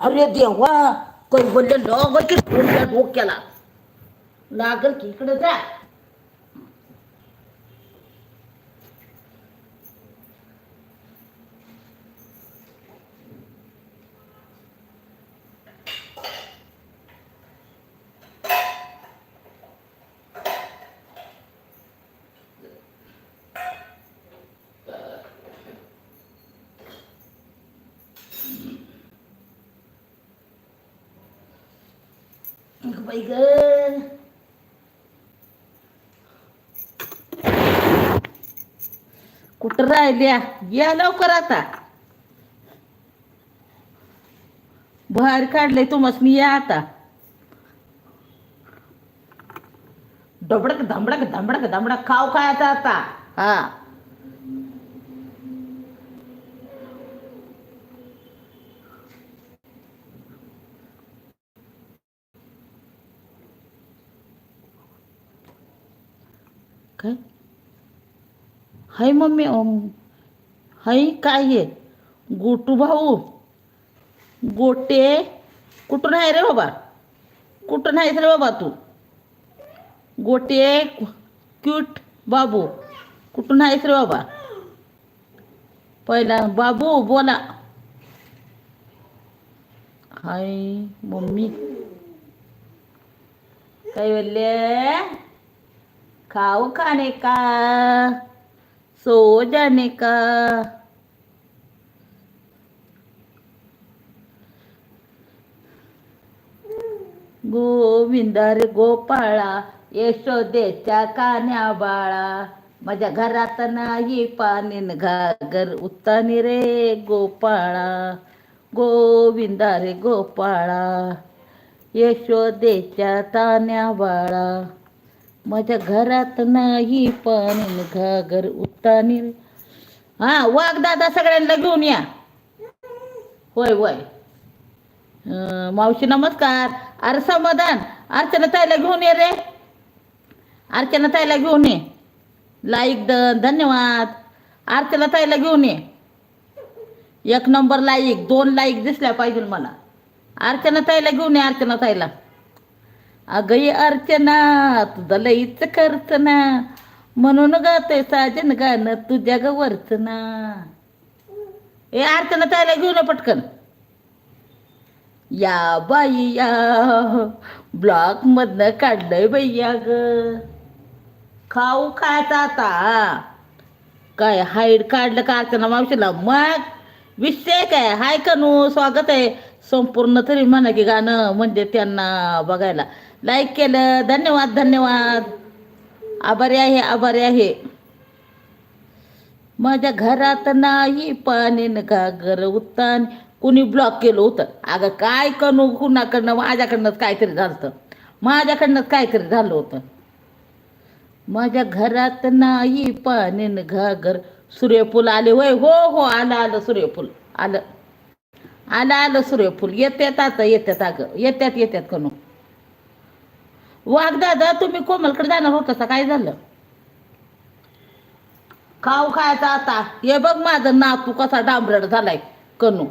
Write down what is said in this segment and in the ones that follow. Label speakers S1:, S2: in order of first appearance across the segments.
S1: अरे देवा कैवल्य लागल की तुमच्या डोक्याला. लागल की इकडे जा अगं बाई ग. कुठं राहिल्या? या लवकर आता. बाहेर काढले तुम्हाला मी या आता. डबडक धमडक धमडक धमडक खाव खायचा आता? हा. काय हाय मम्मी हाय काय हे? गोटू भाऊ. गोटे. कुठून आहे रे बाबा? कुठून आहेस रे बाबा तू? गोटे क्यूट बाबू. कुठून आहेस रे बाबा? पहिला बाबू बोला. Hi mummy. काय बोलले? खाओ खाने का सो जाने का गोविंदा रे गोपाळा यशोदेच्या कान्या बाळा. माझ्या घरात नाही पाणी घागर उत्तानी रे गोपाळा. गोविंदा रे गोपाळा यशोदेच्या तान्या बाळा. माझ्या घरात नाही पाणी घागर उत्तानी हा वाघ दादा सगळ्यांना घेऊन या. होय होय. मावशी नमस्कार. अरे समाधान अर्चना ताईला घेऊन ये रे. अर्चना ताईला घेऊन ये. लाईक द धन्यवाद. अर्चना ताईला घेऊन ये. एक नंबर लाईक दोन लाईक दिसल्या पाहिजे मला. अर्चना ताईला घेऊन ये अर्चना ताईला. अगं ये अर्चना तुझं लईच करतना म्हणून गाते साजन गाणं तुझ्या ग वरचना. ए अर्चना त्याला घेऊन पटकन. या बाई या. ब्लॉक मधनं काढलंय भैया ग. खाऊ खायचा आता. काय हाईड काढलं का अर्चना मावशीला? मग विषय काय? हाय कनू स्वागत आहे. संपूर्ण तरी म्हणा की गाणं म्हणजे त्यांना बघायला. लाईक केलं. धन्यवाद धन्यवाद. आभारी आहे आभारी आहे. माझ्या घरात नाही पाणी घागर उत्तान कुणी ब्लॉक केलं होतं? अगं काय करू? कुणाकडनं? माझ्याकडनंच काहीतरी झालं होतं माझ्याकडनंच काहीतरी झालं होतं. माझ्या घरात नाही पाणी घागर सूर्यफूल आले. होय हो हो आलं आलं सूर्यफूल. आलं. आलं आलं सूर्यफूल. येत्यात आता येत्यात अगं. येत्यात येत्यात कणू. वाघ दादा तुम्ही कोमलकडे जाणार होता काय झालं? खाऊ खायचा आता. हे बघ माझं नातू कसा डांबरड झालाय. कणू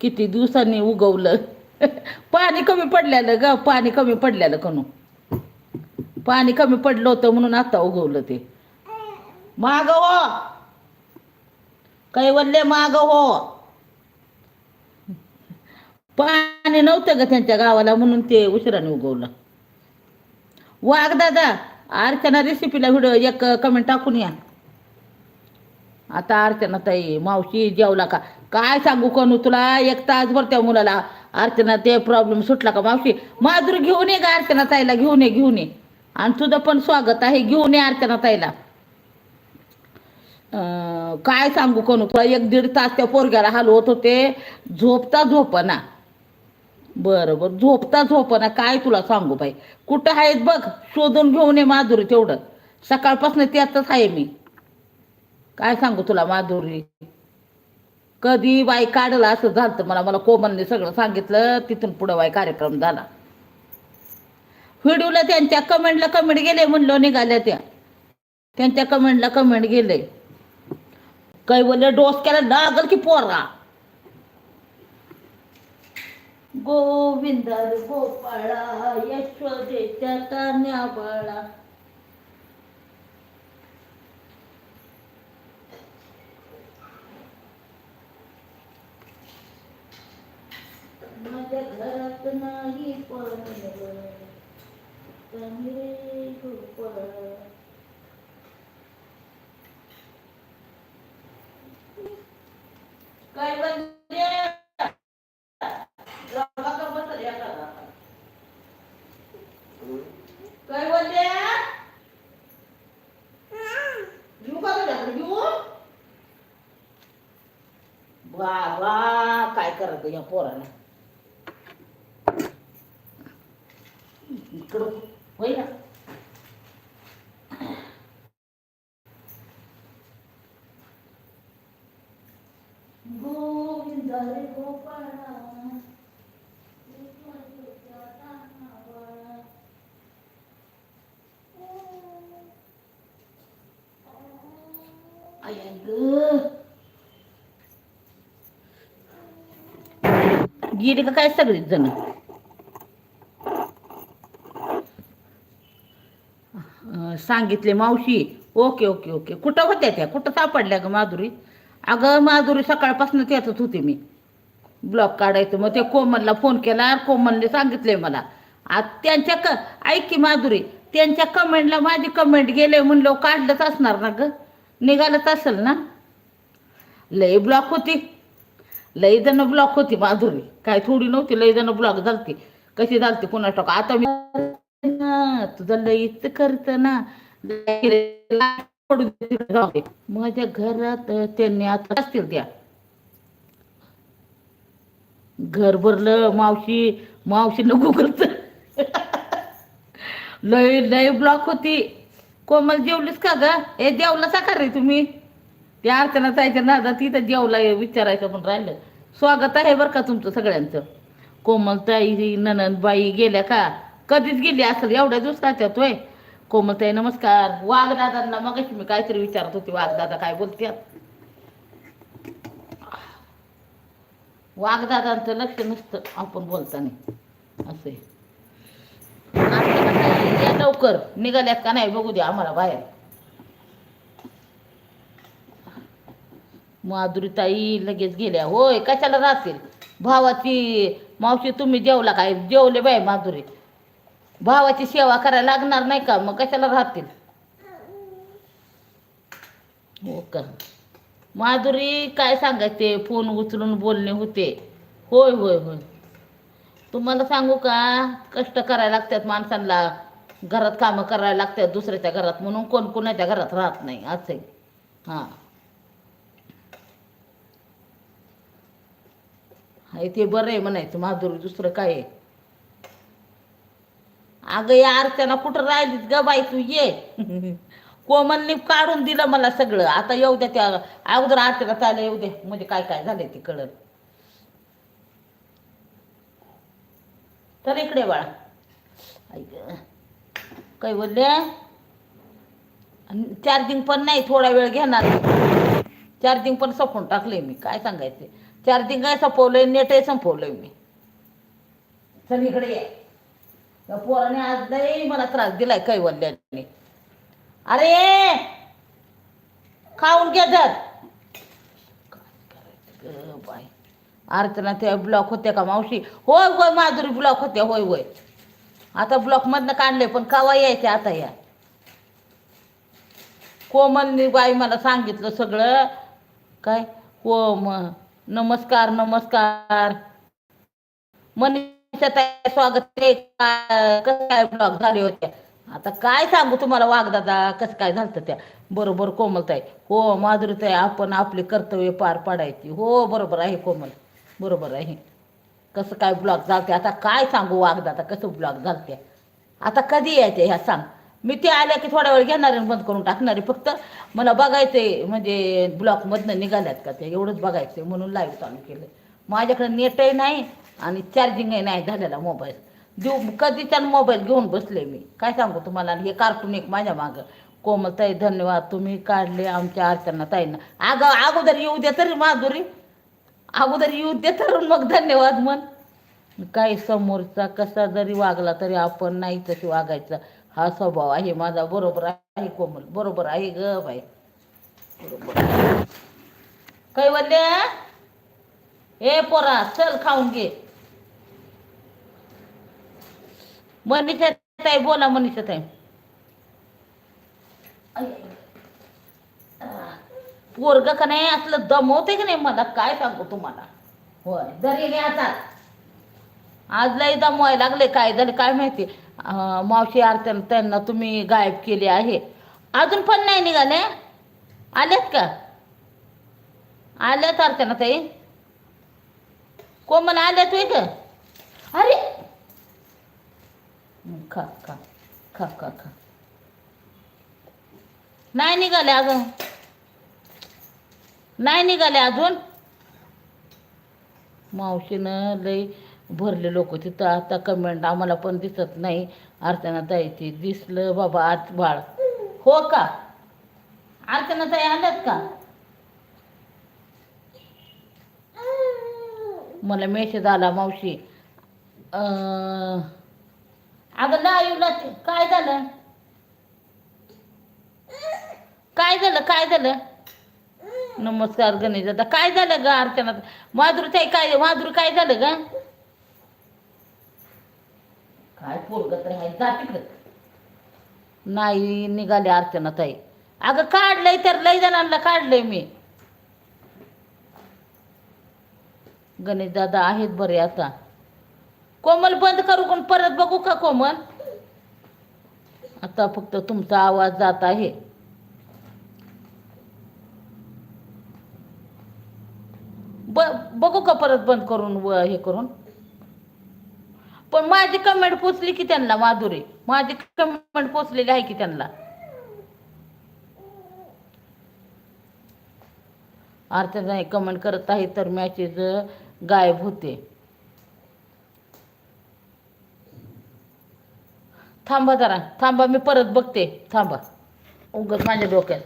S1: किती दिवसांनी उगवलं. पाणी कमी पडलेलं ग पाणी कमी पडलेलं कणू पाणी कमी पडलं होतं म्हणून आता उगवलं ते. माग हो. कैवल्य माग हो. पाणी नव्हतं ग त्यांच्या गावाला म्हणून ते उशिराने उगवलं. वाघ दादा अर्चना रेसिपीला व्हिडिओ एक कमेंट टाकून या. आता अर्चना ताई मावशी जेवला का? काय सांगू कोणू तुला? एक तासभर त्या मुलाला अर्चना ते प्रॉब्लेम सुटला का मावशी? माधुरी घेऊन ये का अर्चना ताईला घेऊन ये घेऊन ये. आणि तुझं पण स्वागत आहे घेऊन ये अर्चना ताईला. काय सांगू कोणू तुला? एक दीड तास त्या पोरग्याला हलवत होते. झोपता झोपना. बरं बरं. झोपता झोपना काय तुला सांगू बाई? कुठं आहेत बघ? शोधून घेऊन ये माधुरी तेवढं. सकाळपासून त्यातच आहे मी. काय सांगू तुला माधुरी? कधी बाई काढला असं झालं मला. मला कोमलने सगळं सांगितलं. तिथून पुढं बाई कार्यक्रम झाला. व्हिडिओला त्यांच्या कमेंटला कमेंट गेले म्हणलो निघाल्या त्या. त्यांच्या कमेंटला कमेंट गेले. काही बोलले डोस केला लागल की पोरा. गोविंद रे गोपाळा यशोदेच्या कान्या बाळा. माझ्या घरात नाही पण रे गोपाळा. काय बन इकडं होय ना गोविंद रे गोपाळा गेली का काय सगळीच जण सांगितले मावशी ओके ओके ओके. कुठं होत्या त्या? कुठं सापडल्या ग माधुरी? अगं माधुरी सकाळपासून त्यातच होते मी. ब्लॉक काढायचं. मग ते कोमलला फोन केला कोमलने सांगितले मला. आता त्यांच्या क ऐक की माधुरी त्यांच्या कमेंटला माझी कमेंट गेले म्हणलं काढलंच असणार ना ग? निघालंच असेल ना? लई ब्लॉक होती. लई जण ब्लॉक होती माधुरी. काय थोडी नव्हती लई जण ब्लॉक झालती. कशी झालती पुन्हा टाक. आता मी तुझं लईच करत ना. माझ्या घरात त्यांनी आता असतील त्या घर भरलं मावशी मावशी नको करत लय लय ब्लॉक होती. कोमल जेवलीस का ग? हे जेवलं साकार रे तुम्ही? त्या अर्चना जायच्या नादा तिथं जेवला विचारायचं पण राहिलं. स्वागत आहे बरं का तुमचं सगळ्यांचं? कोमलताई ननंदबाई गेल्या का? कधीच गेली असेल एवढ्या दिवसात होय. कोमलताई नमस्कार. वाघदादांना मग मी काहीतरी विचारत होती वाघदादा काय बोलतात वाघदादांचं लक्ष नसतं आपण बोलताना. असे या लवकर. निघाल्यात का नाही बघू द्या आम्हाला बाहेर. माधुरीताई लगेच गेल्या होय कशाला राहतील? भावाची मावशी तुम्ही जेवला काय? जेवले बाय माधुरी. भावाची सेवा करायला लागणार नाही का? मग कशाला राहतील? हो का? माधुरी काय सांगायचे? फोन उचलून बोलणे होते. होय होय होय. तुम्हाला सांगू का? कष्ट करायला लागतात माणसांना. घरात कामं करायला लागतात दुसऱ्याच्या घरात म्हणून कोण कोणाच्या घरात राहत नाही. असं आहे. हां. ते बरं आहे म्हणायचं. माधुरी दुसरं काय आहे? अगं या अर्चना कुठं राहिलीस ग बाई तू? ये. कोमलने काढून दिलं मला सगळं. आता येऊ द्या त्या अगोदर अर्चना चाललं येऊ दे. म्हणजे काय काय झालंय ते कळलं. तर इकडे बाळा. ऐक काय बोलले? चार्जिंग पण नाही थोडा वेळ घेणार. चार्जिंग पण संपवून टाकले मी. काय सांगायचे? चार्जिंग काय संपवलंय नेटही संपवलंय मी. चल इकडे ये. या पोराने आज लई मला त्रास दिलाय कैवल्याने. अरे! खाऊन घे जर. अर्चना त्या ब्लॉक होत्या का मावशी? होय होय माधुरी ब्लॉक होत्या होय होय. आता ब्लॉक मधनं काढले पण कवा यायचे आता या? कोमलनी बाई मला सांगितलं सगळं. काय? हो नमस्कार नमस्कार. मनी स्वागत कसं काय ब्लॉग झाले होते? आता काय सांगू तुम्हाला वागदादा कसं काय झालं त्या? बरोबर कोमलताई हो माधुरीताई आपण आपले कर्तव्य पार पाडायची. हो बरोबर आहे कोमल. बरोबर आहे. कसं काय ब्लॉग झालते? आता काय सांगू वागदादा कसं ब्लॉग झालते? आता कधी यायचे ह्या सांग. मी ते आल्या की थोडा वेळ घेणार आणि बंद करून टाकणार आहे. फक्त मला बघायचंय म्हणजे ब्लॉकमधनं निघाल्यात का ते? एवढंच बघायचंय म्हणून लाईव्ह चालू केलं माझ्याकडे नेटही नाही. आणि चार्जिंगही नाही झालेला मोबाईल देऊ कधीच्या मोबाईल घेऊन बसले मी. काय सांगू तुम्हाला? आणि हे कार्टून एक माझ्या मागं. कोमलताई धन्यवाद. तुम्ही काढले आमच्या अर्चना ताईंना. अगं अगोदर येऊ दे तरी माधुरी. अगोदर येऊ दे तर मग धन्यवाद म्हण. काही समोरचा कसा जरी वागला तरी आपण नाही तशी वागायचा. हा स्वभाव आहे माझा. बरोबर आहे कोमल. बरोबर आहे ग बाई. बरोबर आहे. बोलले ए पोरा चल खाऊन घे. मनीषा ताई बोला मनीषा ताई. पोरग का नाही असलं दमवते की नाही मला? काय सांगू तुम्हाला? होय जरी आज लई दमवायला लागले काय झालं काय माहिती? मावशी आरत्यानं त्यांना तुम्ही गायब केले आहे. अजून पण नाही निघाले? आलेत का? आल्यात आरत्यानं ताई. कोमल आल्यात होय का? अरे खा खा खा खा खा. नाही निघाले अजून. नाही निघाले अजून. मावशीनं लई भरले लोक तिथं. आता कमेंट आम्हाला पण दिसत नाही. अर्चना ताईची दिसलं बाबा आज बाळ. हो का? अर्चना ताई आल्यात का? मला मेसेज आला मावशी. अं, अगं लाईव्हला ते- काय झालं? काय झालं? काय झालं? नमस्कार गणेश दादा. काय झालं ग अर्चना माधुरी ताई काय माधुरी काय झालं ग? काय पोरग तर नाही निघाली अर्चना ताई. अगं काढलंय तर लय जणांना काढलंय मी. गणेश दादा आहेत बरे आता. कोमल बंद करू पण परत बघू का कोमल? आता फक्त तुमचा आवाज जात आहे. बघू का परत बंद करून हे करून? पण माझी कमेंट पोचली की त्यांना माधुरी. माझी कमेंट पोचलेली आहे की त्यांना? अर्थ नाही कमेंट करत आहे तर मॅसेज गायब होते. थांबा जरा थांबा मी परत बघते. थांबा. उगत माझ्या डोक्यात.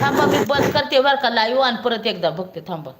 S1: थांबा मी बंद करते बरं का. लाईव्ह आणि परत एकदा बघते. थांबा.